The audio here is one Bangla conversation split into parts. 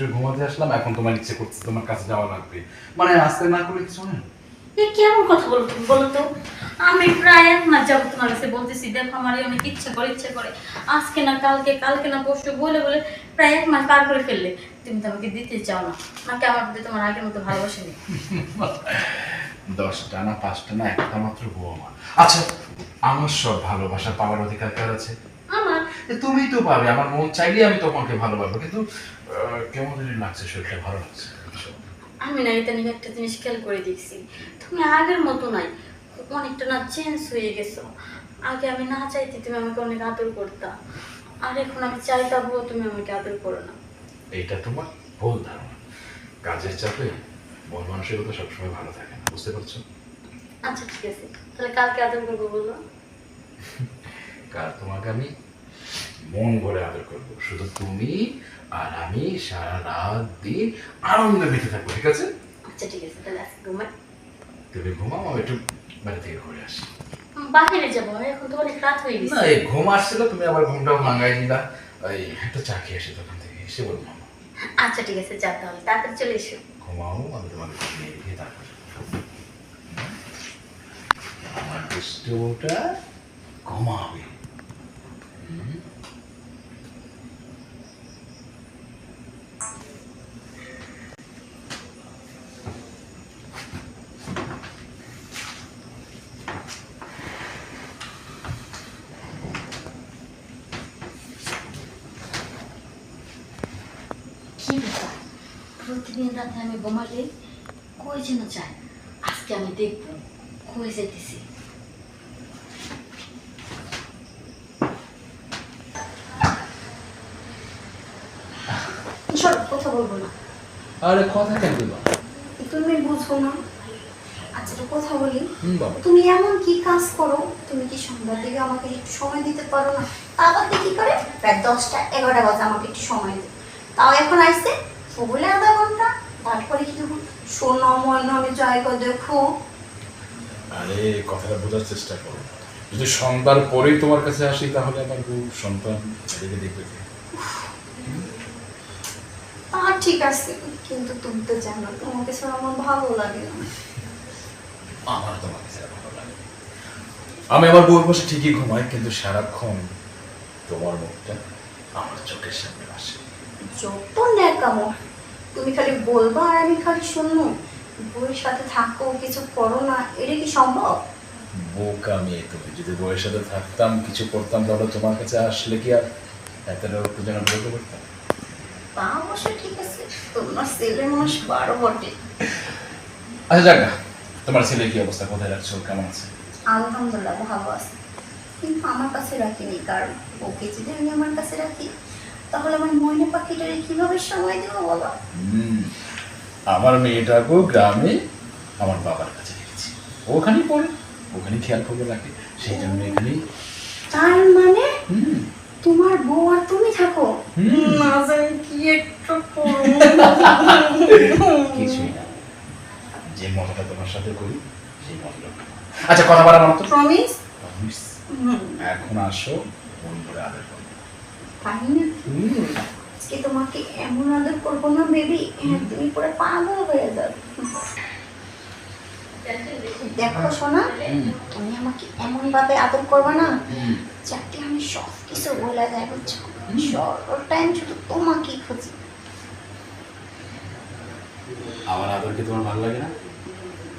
একটু ঘুমাতে আসলাম এখন তোমার ইচ্ছে করছে তোমার কাছে যাওয়া লাগবে। মানে আজকে না করলে কিছু না? এ কেমন কথা বলো তুমি বলো তো। আমি প্রায় এক মাস যাব তোমার কাছে বলতেছি দেখো আমার অনেক ইচ্ছা করে ইচ্ছা করে। আজকে না কালকে কালকে না পরশু বলে বলে প্রায় এক মাস পার করে ফেললে। তুমি তো আমাকে দিতে চাও না নাকি আমার প্রতি তোমার আগের মতো ভালোবাসা নেই। দশটা না পাঁচটা না একটা মাত্র বৌমা। আচ্ছা আমার সব ভালোবাসা পাওয়ার অধিকার কার আছে? তুমিই তো পাবে আমার মন চাইলে আমি তোমাকে ভালোবাসবো কিন্তু কেমন জানি লাগছে শরীরটা ভালো লাগছে আমি না এটা নিয়ে একটা জিনিস খেয়াল করে দেখছি। তুমি আগের মতো নাই। অনেকটা না চেঞ্জ হয়ে গেছো। আগে আমি না চাইতে তুমি আমাকে অনেক আদর করতা। আর এখন আমি চাই তবুও তুমি আমাকে আদর করো না। এইটা তোমার ভুল ধারণা। কাজের চাপে মন মানসিকতা সবসময় ভালো থাকে না বুঝতে পারছ? আচ্ছা ঠিক আছে। তাহলে কালকে আদর করব বলো। কার তোমাকে আমি মন ভরে আদর করব। শুধু তুমি আর আমি সারা রাত দিন আনন্দে বেঁচে থাকব ঠিক আছে? আচ্ছা ঠিক আছে তাহলে আজকে ঘুমাই। তুমি ঘুমাও আমি একটু বাড়ি থেকে ঘুরে আসি। যাব এখন তো অনেক রাত হয়ে না এই ঘুম আসছিল তুমি আবার ঘুমটাও ভাঙাই দিলা। এই একটা চা খেয়ে দোকান থেকে এসে বলব আচ্ছা ঠিক আছে যা তাহলে তাড়াতাড়ি চলে এসো। ঘুমাও আমি তোমাকে ঘুমিয়ে দিয়ে তারপর আমার ঘুমাবে। প্রতিদিন রাতে আমি ঘুমালে কই যেন চাই আজকে আমি দেখব কই যেতেছি কথা বলব না? আরে কথা কেন দিবা তুমি বুঝো না। আচ্ছা কথা বলি। তুমি এমন কি কাজ করো তুমি কি সন্ধ্যার দিকে আমাকে একটু সময় দিতে পারো না? আবার কি করে? প্রায় দশটা এগারোটা বাজে আমাকে একটু সময় দিতে তাও এখন আসছে বলে আধা ঘণ্টা। তারপরে কি তখন শোনো মন আমি জায়গা দেখো। আরে কথাটা বোঝার চেষ্টা করো। যদি সন্ধ্যার পরেই তোমার কাছে আসি তাহলে আমার বউ সন্তান এদিকে দেখবে? তা ঠিক আছে কিন্তু তুমি তো জানো তোমাকে ছাড়া আমার ভালো লাগে না। আমার আর ভালো লাগে আমি আমার বউর পাশে ঠিকই ঘুমাই কিন্তু সারাক্ষণ তোমার মুখটা আমার চোখের সামনে আসে। যত ন্যাকামো তুমি খালি বলবা আর আমি খালি শুনব। বইয়ের সাথে থাকো কিছু করো না এটা কি সম্ভব? বোকা মেয়ে তুমি যদি বউয়ের সাথে থাকতাম কিছু করতাম তাহলে তোমার কাছে আসলে কি আর এতটা উত্তেজনা তা অবশ্য ঠিক আছে তোমার ছেলে মানুষ বারো বটে। আচ্ছা যাক তোমার ছেলে কি অবস্থা? কোথায় রাখছো কেমন আছে? আলহামদুলিল্লাহ ভালো আছে। কিন্তু আমার কাছে রাখিনি কারণ ওকে যদি আমি আমার কাছে রাখি তাহলে আমার ময়না পাখিটারে কীভাবে সময় দেবো বলো? হুম, আমার মেয়েটাকেও গ্রামে আমার বাবার কাছে রেখেছি। ওখানেই পড়ে ওখানে খেয়াল খবর রাখে সেই জন্য এখানেই। তার মানে? তোমার বউ আর তুমি থাকো? হুম। না জানি কি একটা কিছুই না। যে মজাটা তোমার সাথে করি সেই মজাটা আচ্ছা কথা বলা মাত্র প্রমিস? এখন আসো মন করে আদর করো। না? আজকে তোমাকে এমন আদর করব না বেবি। তুমি পুরো পাগল হয়ে যাবে। দেখো শোনা তুমি আমাকে এমন ভাবে আদর করবে না যাতে আমি সব কিছু বলে যাই বুঝছ? সব টাইম শুধু তোমাকেই খুঁজি। আমার আদর কি তোমার ভালো লাগে না?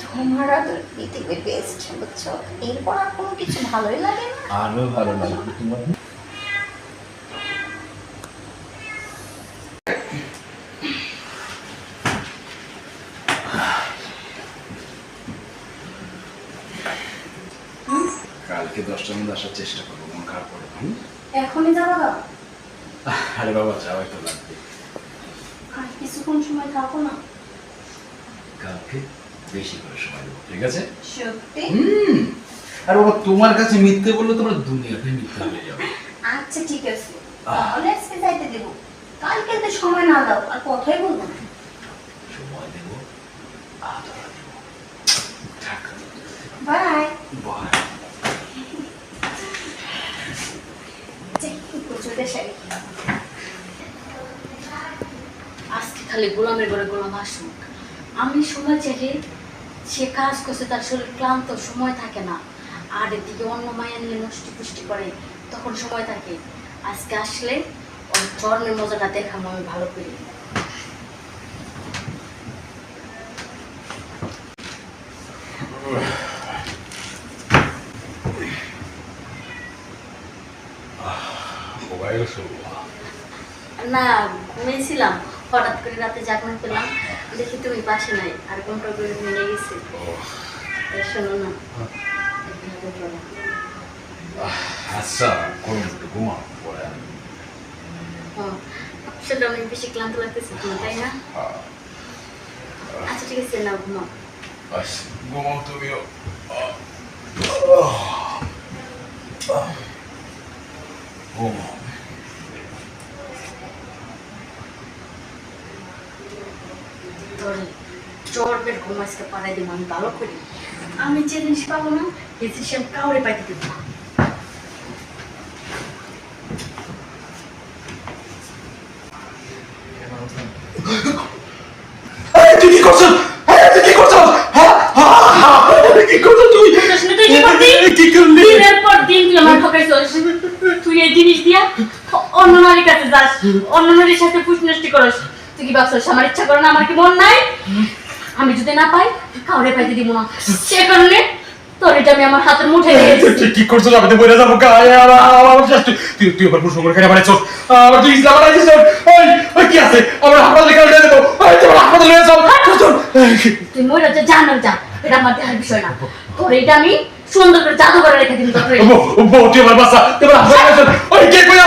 তোমার আদর পৃথিবীর বেস্ট বুঝছ? এরপর আর কোনো কিছু ভালোই লাগে না। আরও ভালো লাগে তোমার কালকে দশটার মধ্যে আসার চেষ্টা করব মন খারাপ হুম? এখনই যাব আরে বাবা যাওয়াই তো লাগবে। আর কিছুক্ষণ সময় থাকো না। কালকে বেশি করে সময় দেবো ঠিক আছে? সত্যি? হুম। আর বাবা তোমার কাছে মিথ্যে বললে তোমার দুনিয়াতে মিথ্যে হয়ে যাবে। আচ্ছা ঠিক আছে। তাহলে আজকে যাইতে দেবো। কালকে তো সময় না দাও আর কথাই বলব না। সময় দেবো আদর দেবো। বাই। বাই। আজকে খালি গোলামের ঘরে গোলাম আসুক। আমি সময় চাইলে সে কাজ করছে, তার শরীর ক্লান্ত, সময় থাকে না। আর এদিকে অন্য মায়া নিয়ে নষ্টি পুষ্টি করে, তখন সময় থাকে। আজকে আসলে ওর চর্মের মজাটা দেখাবো আমি ভালো করে। না ঘুমিয়েছিলাম। হঠাৎ করে রাতে জাগনা পেলাম দেখি তুমি পাশে নাই আর কোনটা করে ভেঙে গেছে। শোনো না। আচ্ছা পরে? অনেক বেশি ক্লান্ত লাগতেছে তাই না? হ্যাঁ, আচ্ছা ঠিক আছে না ঘুমাও। আচ্ছা ঘুমাও তুমিও ঘুমাও তোর আজকে পাড়াই দিব আমি ভালো করি। আমি যে জিনিস পাবো না এই জিনিস আমি কাউরে পাইতে দেবো তুই এই, হ্যাঁ হ্যাঁ, হ্যাঁ, জিনিস দিয়া অন্য নারীর কাছে যাস অন্য নারীর সাথে পুষ্টি করস। তুই কি ভাবছস আমার ইচ্ছা করে না আমার কি মন নাই? আমি যদি না পাই কাউরে পাইতে দিব না। সে কারণে তোর এটা আমি আমার হাতের মুঠে দিয়েছি। তুই কি করছিস আমি তো বলে যাব গায়ে আমার আমার তুই তুই তুই আবার প্রশ্ন করে কেন বানাইছস আবার তুই ইসলাম বানাইছিস ওই ওই কি আছে? আমরা হাসপাতালে কেন নিয়ে যাব ওই তোর হাসপাতালে নিয়ে যাও তুই মরে যা জান যা। এটা আমার বিষয় না। তোর এটা আমি সুন্দর করে জাদু করে রেখে দিন তোর তুই আমার বাসা ওই কে কই